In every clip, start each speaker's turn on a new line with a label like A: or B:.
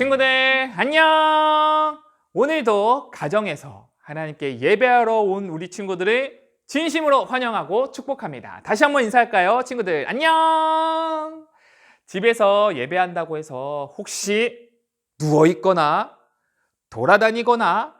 A: 친구들 안녕! 오늘도 가정에서 하나님께 예배하러 온 우리 친구들을 진심으로 환영하고 축복합니다. 다시 한번 인사할까요? 친구들 안녕! 집에서 예배한다고 해서 혹시 누워 있거나 돌아다니거나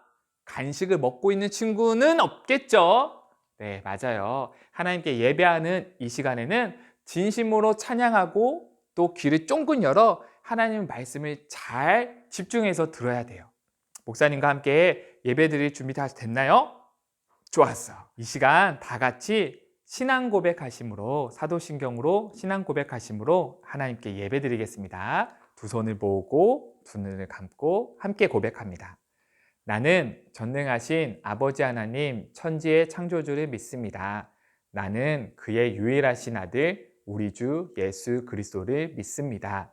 A: 간식을 먹고 있는 친구는 없겠죠? 네, 맞아요. 하나님께 예배하는 이 시간에는 진심으로 찬양하고 또 귀를 쫑긋 열어 하나님 말씀을 잘 집중해서 들어야 돼요. 목사님과 함께 예배 드릴 준비 다 됐나요? 좋았어. 이 시간 다 같이 신앙 고백하심으로 사도신경으로 신앙 고백하심으로 하나님께 예배 드리겠습니다. 두 손을 모으고 두 눈을 감고 함께 고백합니다. 나는 전능하신 아버지 하나님 천지의 창조주를 믿습니다. 나는 그의 유일하신 아들 우리 주 예수 그리스도를 믿습니다.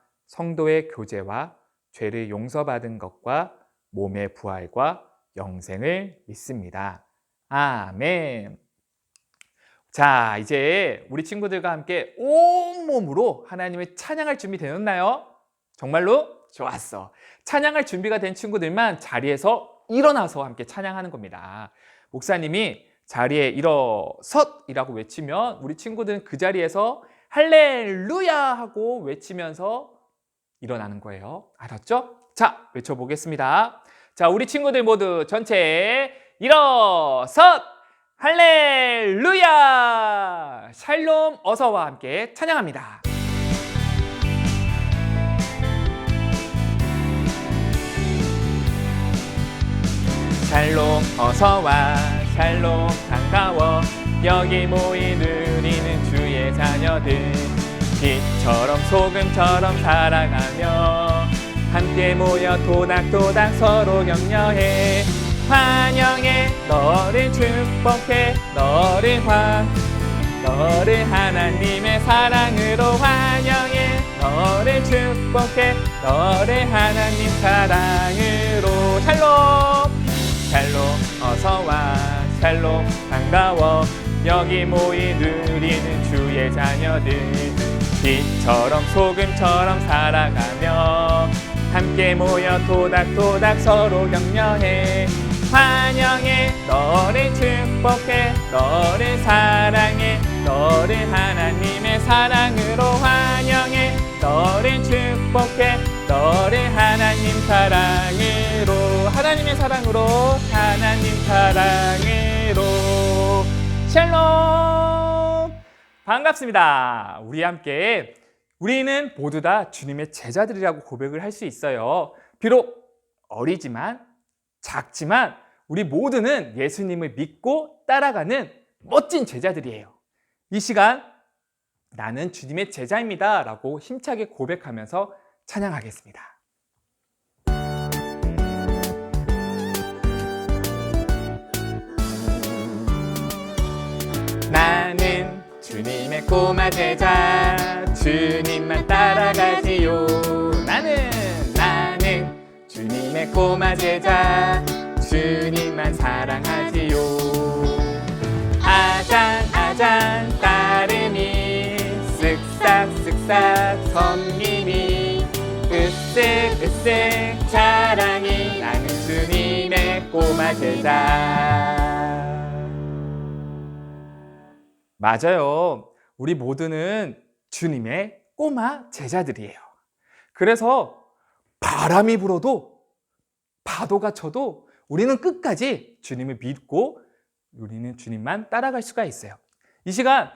A: 성도의 교제와 죄를 용서받은 것과 몸의 부활과 영생을 믿습니다. 아멘. 자, 이제 우리 친구들과 함께 온몸으로 하나님을 찬양할 준비 되었나요? 정말로? 좋았어. 찬양할 준비가 된 친구들만 자리에서 일어나서 함께 찬양하는 겁니다. 목사님이 자리에 일어섰이라고 외치면 우리 친구들은 그 자리에서 할렐루야 하고 외치면서 일어나는 거예요. 알았죠? 자, 외쳐보겠습니다. 자, 우리 친구들 모두 전체 일어섰! 할렐루야! 샬롬 어서와 함께 찬양합니다. 샬롬 어서와 샬롬 반가워 여기 모인 우리는 주의 자녀들 빛처럼 소금처럼 살아가며 함께 모여 도닥도닥 서로 격려해. 환영해 너를 축복해 너를 환 너를 하나님의 사랑으로 환영해. 너를 축복해 너를 하나님 사랑으로. 샬롬 샬롬 어서와. 샬롬 반가워. 여기 모인 우리는 주의 자녀들 빛처럼 소금처럼 살아가며 함께 모여 토닥토닥 서로 격려해. 환영해 너를 축복해 너를 사랑해 너를 하나님의 사랑으로 환영해. 너를 축복해 너를 하나님 사랑으로 하나님의 사랑으로 하나님 사랑으로. 샬롬 반갑습니다. 우리 함께 우리는 모두 다 주님의 제자들이라고 고백을 할 수 있어요. 비록 어리지만 작지만 우리 모두는 예수님을 믿고 따라가는 멋진 제자들이에요. 이 시간 나는 주님의 제자입니다 라고 힘차게 고백하면서 찬양하겠습니다. 주님의 꼬마 제자 주님만 따라가지요. 나는 나는 주님의 꼬마 제자 주님만 사랑하지요. 아장 아장 따름이 쓱싹 쓱싹 섬김이 으쓱 으쓱 자랑이 나는 주님의 꼬마 제자 맞아요. 우리 모두는 주님의 꼬마 제자들이에요. 그래서 바람이 불어도 파도가 쳐도 우리는 끝까지 주님을 믿고 우리는 주님만 따라갈 수가 있어요. 이 시간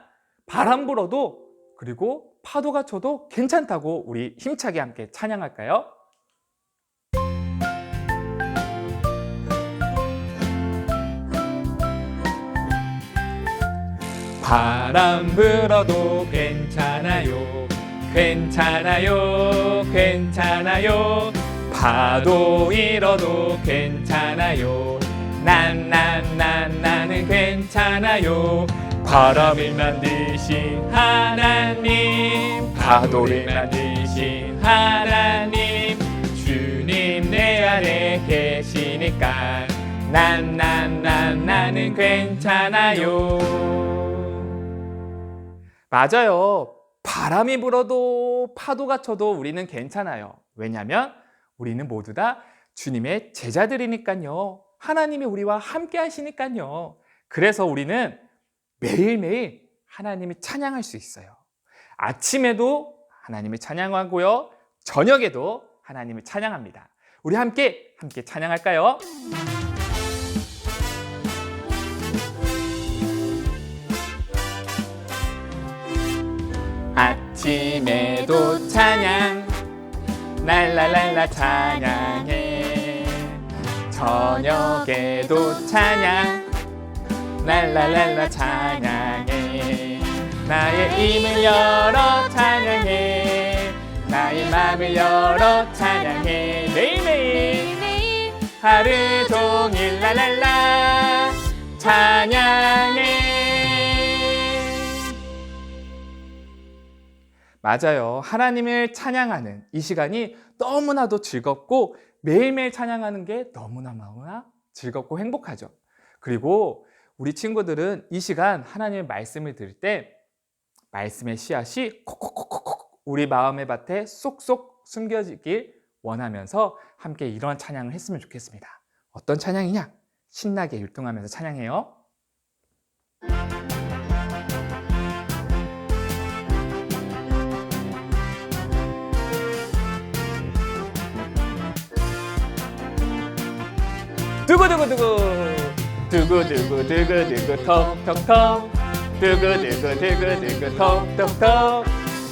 A: 바람 불어도 그리고 파도가 쳐도 괜찮다고 우리 힘차게 함께 찬양할까요? 바람 불어도 괜찮아요. 괜찮아요. 괜찮아요. 파도 일어도 괜찮아요 난 난 난 나는 괜찮아요 바람을 만드신 하나님 파도를 만드신 하나님 주님 내 안에 계시니까 난 난 난 나는 괜찮아요 맞아요 바람이 불어도 파도가 쳐도 우리는 괜찮아요 왜냐하면 우리는 모두 다 주님의 제자들이니까요 하나님이 우리와 함께 하시니까요 그래서 우리는 매일매일 하나님이 찬양할 수 있어요. 아침에도 하나님을 찬양하고요. 저녁에도 하나님을 찬양합니다. 우리 함께 함께 찬양할까요? 아침에도 찬양. 랄랄랄라 찬양해. 저녁에도 찬양. 랄랄랄라 찬양해. 나의 입을 열어 찬양해. 나의 마음을 열어 찬양해. 매일매일
B: 매일.
A: 하루 종일 랄랄라 찬양해 맞아요 하나님을 찬양하는 이 시간이 너무나도 즐겁고 매일매일 찬양하는 게 너무나 너무나 즐겁고 행복하죠 그리고 우리 친구들은 이 시간 하나님의 말씀을 들을 때 말씀의 씨앗이 콕콕콕콕콕 우리 마음의 밭에 쏙쏙 숨겨지길 원하면서 함께 이런 찬양을 했으면 좋겠습니다. 어떤 찬양이냐? 신나게 율동하면서 찬양해요. 두구두구두구 두구두구두구두구 톡톡톡. 두구두구두구두구 톡톡톡.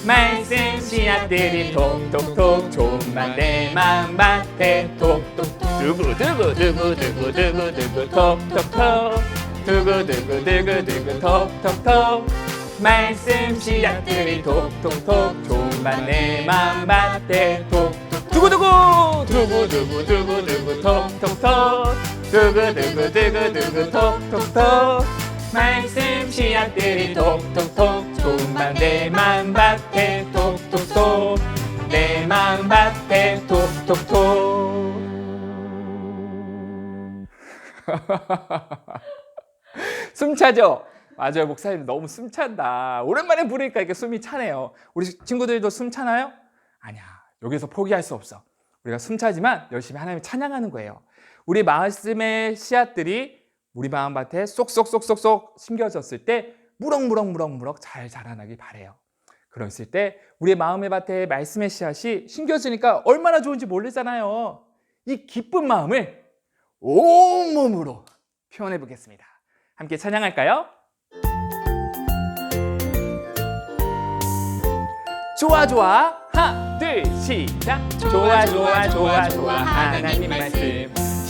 A: 말씀 씨앗들이 톡톡톡 좀만 내 맘밭에 톡톡 두구두구 두구두구두구두구 톡톡톡. 두구두구두구두구 톡톡톡. 말씀 씨앗들이 톡톡톡 좀만 내 맘밭에 톡톡 두구두구 두구두구두구두구 톡톡톡 두구두구두구두구 톡톡톡 말씀 씨앗들이 톡톡톡 좀만 내 맘밭에 톡톡톡 내 맘밭에 톡톡톡 숨차죠? 맞아요 목사님 너무 숨찬다 오랜만에 부르니까 이렇게 숨이 차네요 우리 친구들도 숨 차나요? 아니야 여기서 포기할 수 없어 우리가 숨차지만 열심히 하나님 찬양하는 거예요 우리 말씀의 씨앗들이 우리 마음밭에 쏙쏙쏙쏙쏙 심겨졌을 때 무럭무럭무럭무럭 잘 자라나길 바래요. 그랬을 때 우리 마음의 밭에 말씀의 씨앗이 심겨지니까 얼마나 좋은지 모르잖아요. 이 기쁜 마음을 온몸으로 표현해 보겠습니다. 함께 찬양할까요? 좋아 좋아. 하나 둘 시작. 좋아 좋아 좋아 좋아. 하나님 말씀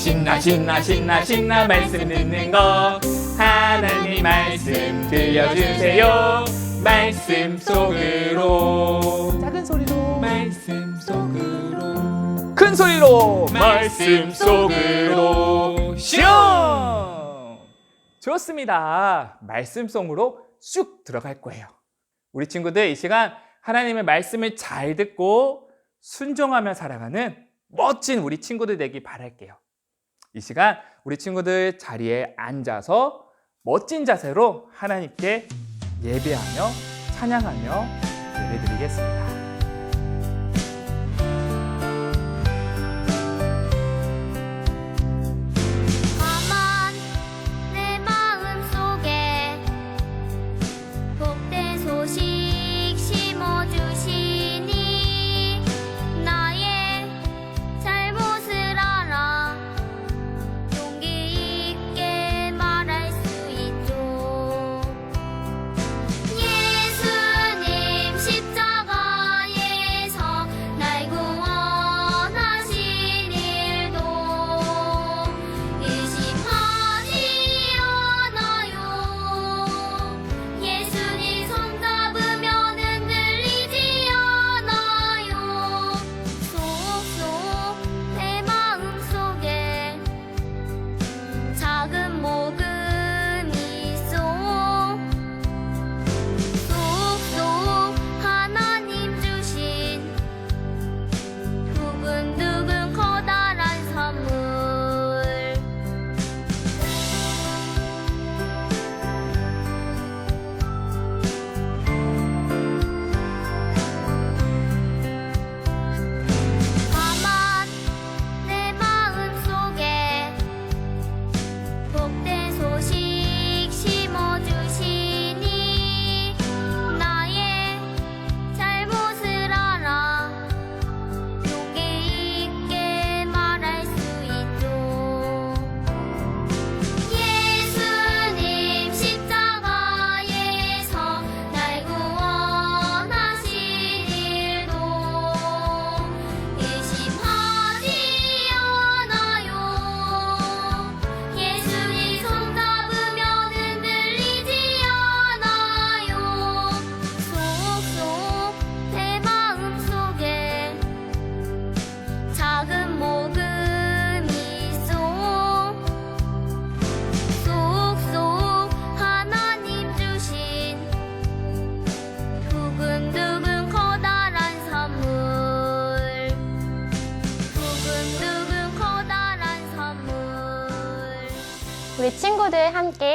A: 신나 신나 신나 신나 말씀 듣는 거. 하나님 말씀 들려주세요. 말씀 속으로. 작은 소리로. 말씀 속으로. 큰 소리로. 말씀 속으로. 시험 좋습니다. 말씀 속으로 쑥 들어갈 거예요. 우리 친구들 이 시간 하나님의 말씀을 잘 듣고 순종하며 살아가는 멋진 우리 친구들 되기 바랄게요. 이 시간 우리 친구들 자리에 앉아서 멋진 자세로 하나님께 예배하며 찬양하며 예배드리겠습니다.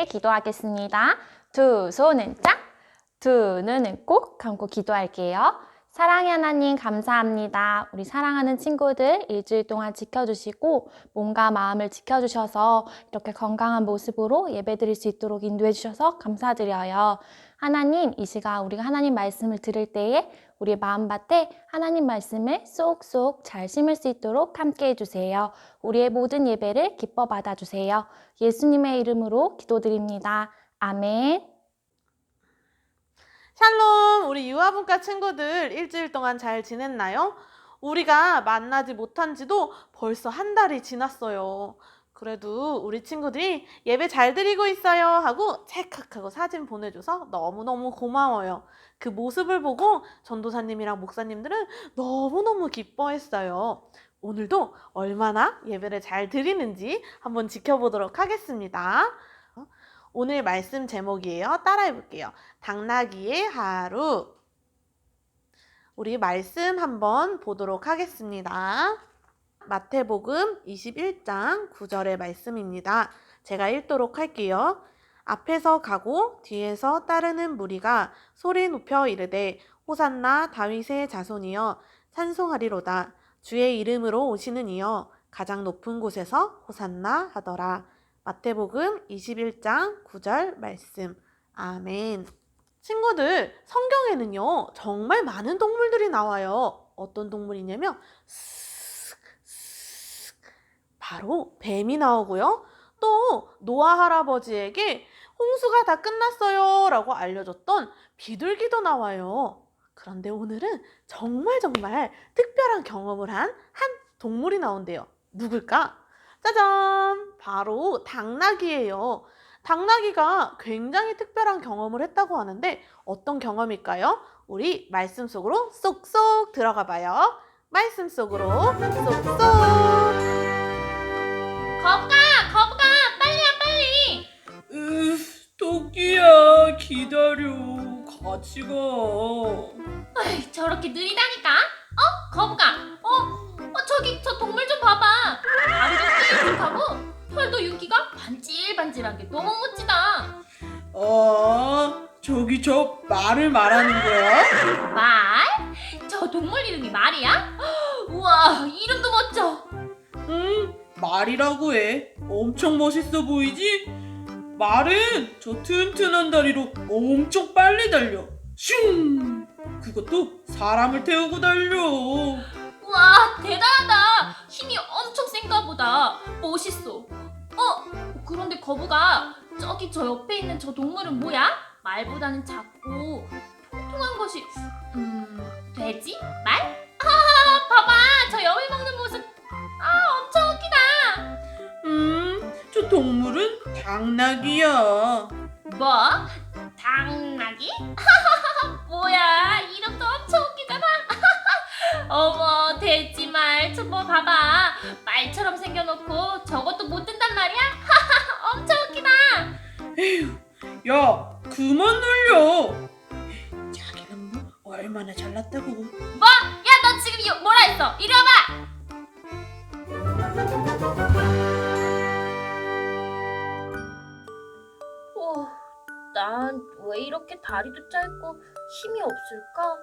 C: 기도하겠습니다. 두 손은 짝, 두 눈은 꼭 감고 기도할게요. 사랑의 하나님 감사합니다. 우리 사랑하는 친구들 일주일 동안 지켜주시고 몸과 마음을 지켜주셔서 이렇게 건강한 모습으로 예배드릴 수 있도록 인도해 주셔서 감사드려요. 하나님 이 시간 우리가 하나님 말씀을 들을 때에 우리 마음밭에 하나님 말씀을 쏙쏙 잘 심을 수 있도록 함께 해주세요. 우리의 모든 예배를 기뻐 받아주세요. 예수님의 이름으로 기도드립니다. 아멘.
D: 샬롬, 우리 유아분과 친구들 일주일 동안 잘 지냈나요? 우리가 만나지 못한 지도 벌써 한 달이 지났어요. 그래도 우리 친구들이 예배 잘 드리고 있어요 하고 찰칵하고 사진 보내줘서 너무너무 고마워요. 그 모습을 보고 전도사님이랑 목사님들은 너무너무 기뻐했어요. 오늘도 얼마나 예배를 잘 드리는지 한번 지켜보도록 하겠습니다. 어? 오늘 말씀 제목이에요. 따라해 볼게요. 당나귀의 하루. 우리 말씀 한번 보도록 하겠습니다. 마태복음 21장 9절의 말씀입니다. 제가 읽도록 할게요. 앞에서 가고 뒤에서 따르는 무리가 소리 높여 이르되 호산나 다윗의 자손이여 찬송하리로다 주의 이름으로 오시는 이여 가장 높은 곳에서 호산나 하더라. 마태복음 21장 9절 말씀. 아멘. 친구들, 성경에는요, 정말 많은 동물들이 나와요. 어떤 동물이냐면, 바로 뱀이 나오고요. 또, 노아 할아버지에게 홍수가 다 끝났어요. 라고 알려줬던 비둘기도 나와요. 그런데 오늘은 정말 정말 특별한 경험을 한 한 동물이 나온대요. 누굴까? 짜잔! 바로 당나귀예요. 당나귀가 굉장히 특별한 경험을 했다고 하는데 어떤 경험일까요? 우리 말씀 속으로 쏙쏙 들어가 봐요. 말씀 속으로 쏙쏙.
B: 거북
E: 토끼야, 기다려. 같이 가.
B: 어이, 저렇게 느리다니까? 어, 거북아, 어, 어 저기 저 동물 좀 봐봐. 다리도 뾰족하고 털도 윤기가 반질반질한 게 너무 멋지다.
E: 아, 저기 저 말을 말하는 거야?
B: 말? 저 동물 이름이 말이야? 우와, 이름도 멋져.
E: 응, 말이라고 해. 엄청 멋있어 보이지? 말은 저 튼튼한 다리로 엄청 빨리 달려. 슝! 그것도 사람을 태우고 달려.
B: 우와, 대단하다. 힘이 엄청 센가 보다. 멋있어. 어, 그런데 거북아, 저기 저 옆에 있는 저 동물은 뭐야? 말보다는 작고 통통한 것이, 음, 돼지? 말? 아, 봐봐. 저 여울 먹는 모습. 아, 엄청 웃기다.
E: 음, 저 동물은 당나귀야.
B: 뭐? 당나귀? 뭐야, 이름도 엄청 웃기잖아. 어머, 돼지말. 저뭐 봐봐. 말처럼 생겨놓고 저것도 못 든단 말이야? 엄청 웃기다.
E: 에휴, 야, 그만 놀려. 자기는 뭐 얼마나 잘났다고.
B: 뭐? 야, 너 지금 이- 뭐라 했어? 이리 와봐. 난 왜 이렇게 다리도 짧고 힘이 없을까?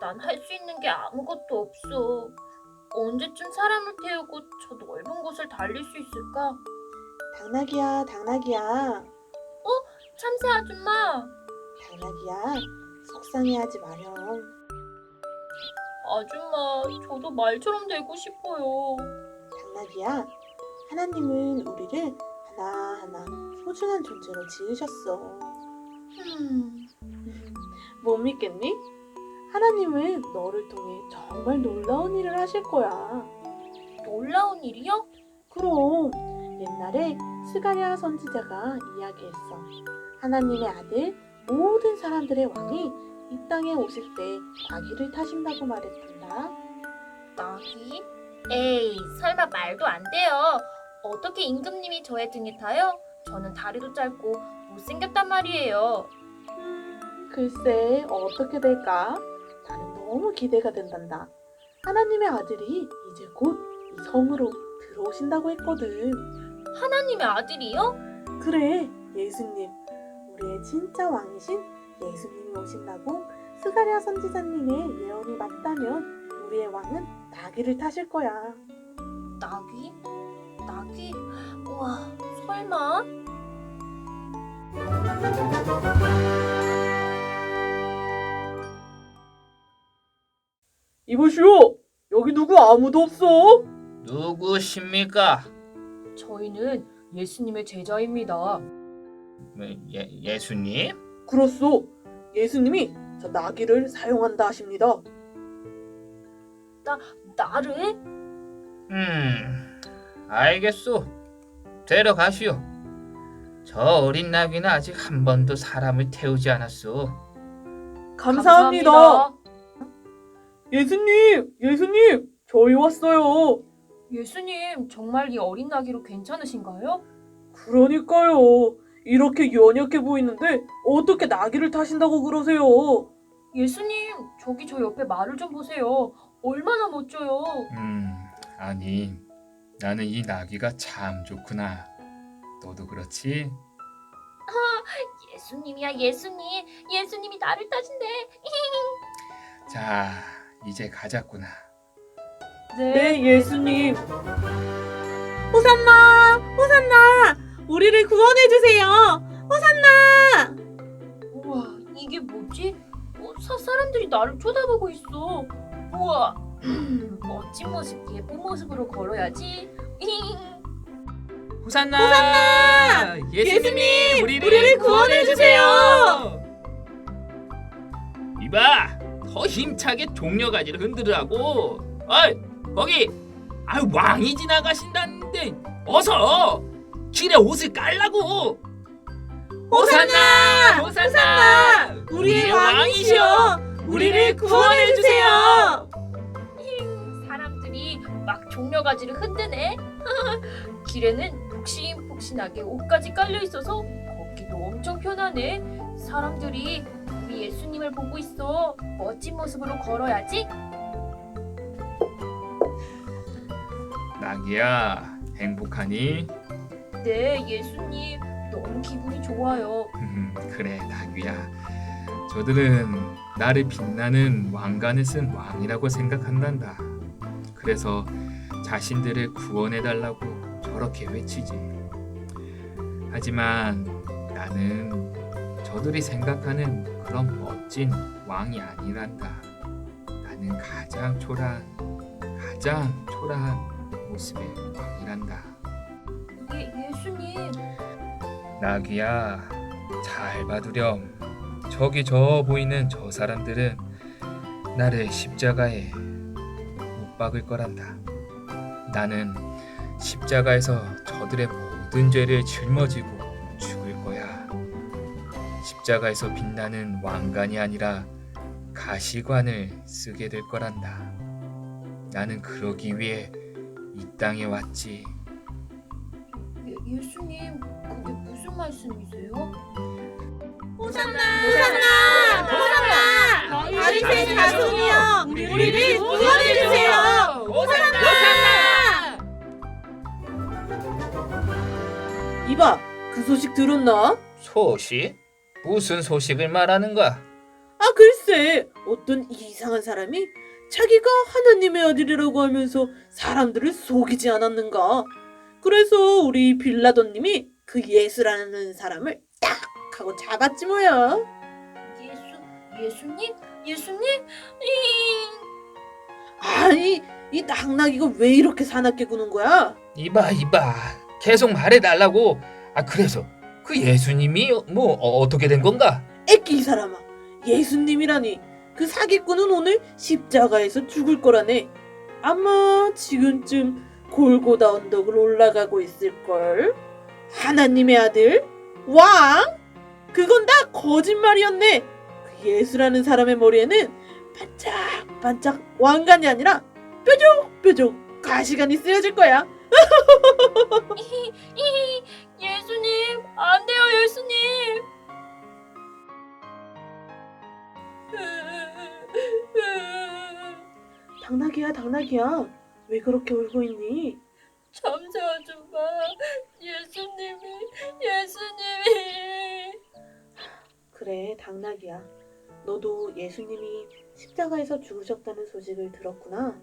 B: 난 할 수 있는 게 아무것도 없어. 언제쯤 사람을 태우고 저 넓은 곳을 달릴 수 있을까?
D: 당나귀야, 당나귀야.
B: 참새 아줌마,
D: 당나귀야. 속상해하지 마렴.
B: 아줌마, 저도 말처럼 되고 싶어요.
D: 당나귀야. 하나님은 우리를 하나하나 소중한 존재로 지으셨어.
B: 음,
D: 못 믿겠니? 하나님은 너를 통해 정말 놀라운 일을 하실 거야.
B: 놀라운 일이요?
D: 그럼 옛날에 스가랴 선지자가 이야기했어. 하나님의 아들 모든 사람들의 왕이 이 땅에 오실 때 과기를 타신다고 말했단다.
B: 나기? 에이, 설마 말도 안 돼요. 어떻게 임금님이 저의 등에 타요? 저는 다리도 짧고 못생겼단 말이에요.
D: 음, 글쎄 어떻게 될까? 나는 너무 기대가 된단다. 하나님의 아들이 이제 곧 이 성으로 들어오신다고 했거든.
B: 하나님의 아들이요?
D: 그래, 예수님. 우리의 진짜 왕이신 예수님이 오신다고 스가랴 선지자님의 예언이 맞다면 우리의 왕은 나귀를 타실 거야.
F: 나귀? 나귀? 우와, 설마?
E: 이보시오. 여기 누구 아무도 없어.
G: 누구십니까?
B: 저희는 예수님의 제자입니다.
G: 예, 예수님?
E: 그렇소. 예수님이 저 나귀를 사용한다 하십니다.
B: 나를?
G: 음, 알겠소. 데려가시오. 저 어린 나귀는 아직 한 번도 사람을 태우지 않았소.
E: 감사합니다. 예수님, 예수님, 저희 왔어요.
B: 예수님, 정말 이 어린 나귀로 괜찮으신가요?
E: 그러니까요. 이렇게 연약해 보이는데 어떻게 나귀를 타신다고 그러세요?
B: 예수님, 저기 저 옆에 말을 좀 보세요. 얼마나 멋져요.
H: 음, 아니, 나는 이 나귀가 참 좋구나. 너도 그렇지?
F: 예수님이야, 예수님. 예수님이 나를 타신대.
H: 자, 이제 가자꾸나.
E: 네, 예수님. 호산나, 호산나, 우리를 구원해 주세요. 호산나.
B: 우와, 이게 뭐지? 어, 사, 사람들이 나를 쳐다보고 있어. 우와, 멋진 모습, 예쁜 모습으로 걸어야지.
G: 호산나! 호산나! 예수님이 우리를,
E: 구원해 주세요.
G: 이봐, 더 힘차게 종려 가지를 흔들으라고. 어이, 거기, 아 왕이 지나가신다는데 어서 길에 옷을 깔라고. 호산나! 호산나!
E: 우리의 왕이시여, 우리를 구원해 주세요.
B: 사람들이 막 종려 가지를 흔드네. 길에는 폭신폭신하게 옷까지 깔려 있어서 걷기도 엄청 편하네. 사람들이 우리 예수님을 보고 있어. 멋진 모습으로 걸어야지.
H: 나귀야, 행복하니?
B: 네, 예수님. 너무 기분이 좋아요.
H: 음, 그래, 나귀야. 저들은 나를 빛나는 왕관을 쓴 왕이라고 생각한단다. 그래서 자신들을 구원해달라고 저렇게 외치지. 하지만 나는 저들이 생각하는 그런 멋진 왕이 아니란다. 나는 가장 초라한, 가장 초라한 모습의 왕이란다.
B: 예, 예수님.
H: 나귀야, 잘 봐두렴. 저기 저 보이는 저 사람들은 나를 십자가에 못 박을 거란다. 나는 십자가에서 저들의 모든 죄를 짊어지고 죽을 거야. 십자가에서 빛나는 왕관이 아니라 가시관을 쓰게 될 거란다. 나는 그러기 위해 이 땅에 왔지.
B: 예, 예수님, 그게 무슨 말씀이세요?
D: 호산나, 호산나, 호산나. 다윗의 자손이여, 우리를 구원해 주세요.
E: 이봐, 그 소식 들었나?
G: 소식? 무슨 소식을 말하는가?
E: 아, 글쎄, 어떤 이상한 사람이 자기가 하나님의 아들이라고 하면서 사람들을 속이지 않았는가? 그래서 우리 빌라도님이 그 예수라는 사람을 딱 하고 잡았지 뭐야.
B: 예수, 예수님? 예수님? 이...
E: 아니, 이 낙낙이가 왜 이렇게 사납게 구는 거야?
G: 이봐 이봐 계속 말해달라고 아 그래서 그 예수님이 뭐 어, 어떻게 된 건가?
E: 애끼 이 사람아, 예수님이라니 그 사기꾼은 오늘 십자가에서 죽을 거라네. 아마 지금쯤 골고다 언덕을 올라가고 있을걸. 하나님의 아들? 왕? 그건 다 거짓말이었네. 그 예수라는 사람의 머리에는 반짝반짝 왕관이 아니라 뾰족뾰족 가시관이 쓰여질 거야.
B: 이, 예수님, 안 돼요, 예수님.
E: 당나귀야, 당나귀야. 왜 그렇게 울고 있니?
B: 잠시 아줌마, 예수님이, 예수
E: 그래, 당나귀야. 너도 예수님이 십자가에서 죽으셨다는 소식을 들었구나.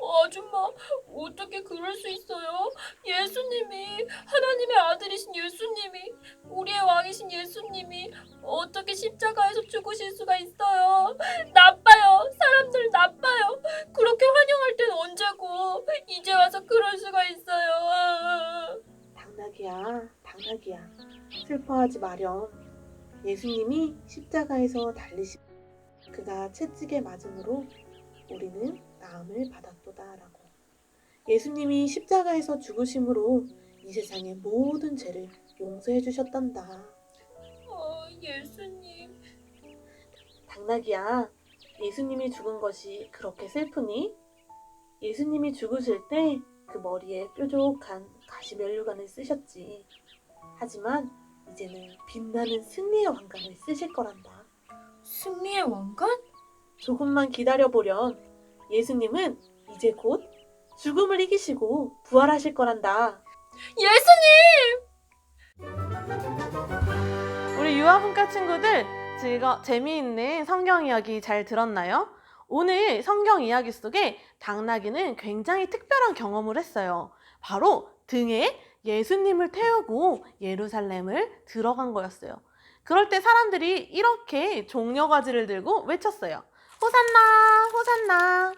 H: 아줌마, 어떻게 그럴 수 있어요? 예수님이, 하나님의 아들이신 예수님이, 우리의 왕이신 예수님이 어떻게 십자가에서 죽으실 수가 있어요? 나빠요. 사람들 나빠요. 그렇게 환영할 땐 언제고, 이제 와서 그럴 수가 있어요.
E: 당나귀야, 당나귀야. 슬퍼하지 마렴. 예수님이 십자가에서 달리시 그가 채찍에 맞음으로 우리는 나음을 받았도다라고. 예수님이 십자가에서 죽으심으로 이 세상의 모든 죄를 용서해 주셨단다.
H: 어, 예수님.
E: 당나귀야, 예수님이 죽은 것이 그렇게 슬프니? 예수님이 죽으실 때 그 머리에 뾰족한 가시면류관을 쓰셨지. 하지만 이제는 빛나는 승리의 왕관을 쓰실 거란다.
H: 승리의 왕관?
E: 조금만 기다려보렴. 예수님은 이제 곧 죽음을 이기시고 부활하실 거란다.
H: 예수님!
D: 우리 유아분과 친구들 즐거 재미있는 성경 이야기 잘 들었나요? 오늘 성경 이야기 속에 당나귀는 굉장히 특별한 경험을 했어요. 바로 등에 예수님을 태우고 예루살렘을 들어간 거였어요. 그럴 때 사람들이 이렇게 종려가지를 들고 외쳤어요. 호산나, 호산나.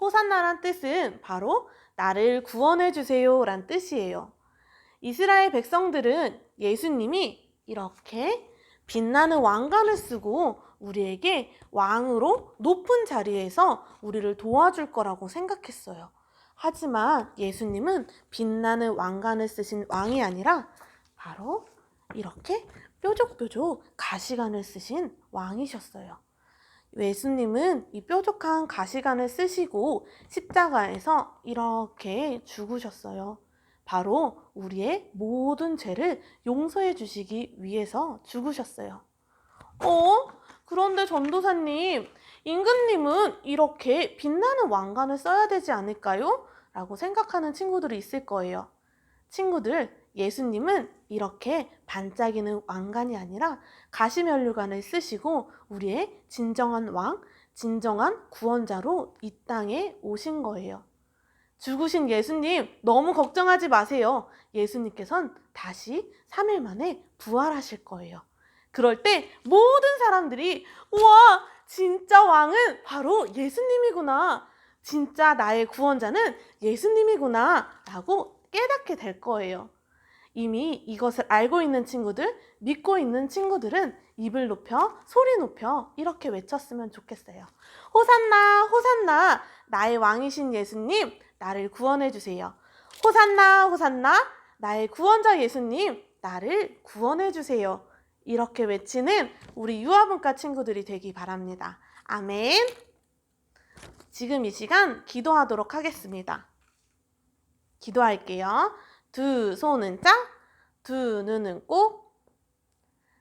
D: 호산나란 뜻은 바로 나를 구원해 주세요 란 뜻이에요. 이스라엘 백성들은 예수님이 이렇게 빛나는 왕관을 쓰고 우리에게 왕으로 높은 자리에서 우리를 도와줄 거라고 생각했어요. 하지만 예수님은 빛나는 왕관을 쓰신 왕이 아니라 바로 이렇게 뾰족뾰족 가시관을 쓰신 왕이셨어요. 예수님은 이 뾰족한 가시관을 쓰시고 십자가에서 이렇게 죽으셨어요. 바로 우리의 모든 죄를 용서해 주시기 위해서 죽으셨어요. 어? 그런데 전도사님, 임금님은 이렇게 빛나는 왕관을 써야 되지 않을까요? 라고 생각하는 친구들이 있을 거예요. 친구들, 예수님은 이렇게 반짝이는 왕관이 아니라 가시면류관을 쓰시고 우리의 진정한 왕, 진정한 구원자로 이 땅에 오신 거예요. 죽으신 예수님 너무 걱정하지 마세요. 예수님께선 다시 3일 만에 부활하실 거예요. 그럴 때 모든 사람들이 우와 진짜 왕은 바로 예수님이구나. 진짜 나의 구원자는 예수님이구나 라고 깨닫게 될 거예요. 이미 이것을 알고 있는 친구들, 믿고 있는 친구들은 입을 높여 소리 높여 이렇게 외쳤으면 좋겠어요. 호산나 호산나 나의 왕이신 예수님 나를 구원해 주세요. 호산나 호산나 나의 구원자 예수님 나를 구원해 주세요. 이렇게 외치는 우리 유아분과 친구들이 되기 바랍니다. 아멘. 지금 이 시간 기도하도록 하겠습니다. 기도할게요. 두 손은 짝, 두 눈은 꼭.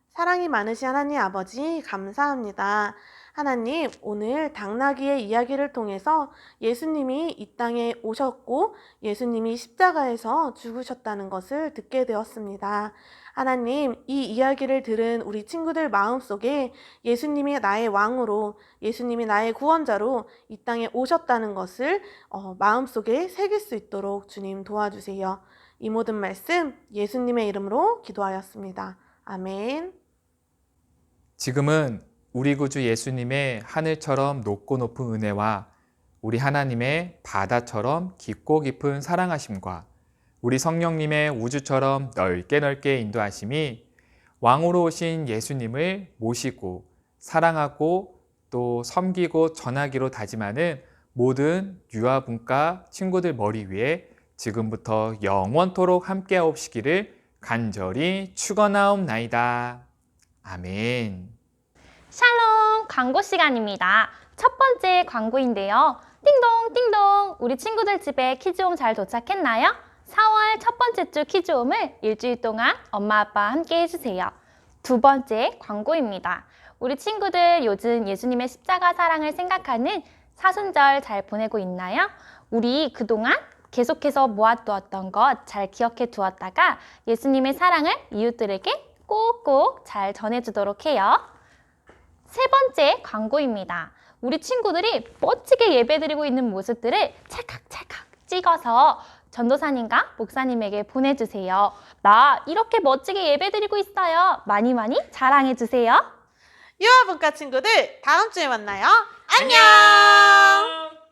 D: 사랑이 많으신 하나님 아버지, 감사합니다. 하나님, 오늘 당나귀의 이야기를 통해서 예수님이 이 땅에 오셨고 예수님이 십자가에서 죽으셨다는 것을 듣게 되었습니다. 하나님, 이 이야기를 들은 우리 친구들 마음속에 예수님이 나의 왕으로, 예수님이 나의 구원자로 이 땅에 오셨다는 것을 어, 마음속에 새길 수 있도록 주님 도와주세요. 이 모든 말씀 예수님의 이름으로 기도하였습니다. 아멘.
A: 지금은 우리 구주 예수님의 하늘처럼 높고 높은 은혜와 우리 하나님의 바다처럼 깊고 깊은 사랑하심과 우리 성령님의 우주처럼 넓게 넓게 인도하심이 왕으로 오신 예수님을 모시고 사랑하고 또 섬기고 전하기로 다짐하는 모든 유아 분과 친구들 머리 위에 지금부터 영원토록 함께하옵시기를 간절히 축원하옵나이다. 아멘.
C: 샬롬 광고 시간입니다. 첫 번째 광고인데요. 띵동 띵동 우리 친구들 집에 키즈홈 잘 도착했나요? 4월 첫 번째 주 키즈홈을 일주일 동안 엄마 아빠 함께 해주세요. 두 번째 광고입니다. 우리 친구들 요즘 예수님의 십자가 사랑을 생각하는 사순절 잘 보내고 있나요? 우리 그동안 계속해서 모아두었던 것 잘 기억해 두었다가 예수님의 사랑을 이웃들에게 꼭꼭 잘 전해주도록 해요. 세 번째 광고입니다. 우리 친구들이 멋지게 예배드리고 있는 모습들을 찰칵찰칵 찍어서 전도사님과 목사님에게 보내주세요. 나 이렇게 멋지게 예배드리고 있어요. 많이 많이 자랑해주세요.
D: 유아분과 친구들 다음 주에 만나요. 안녕!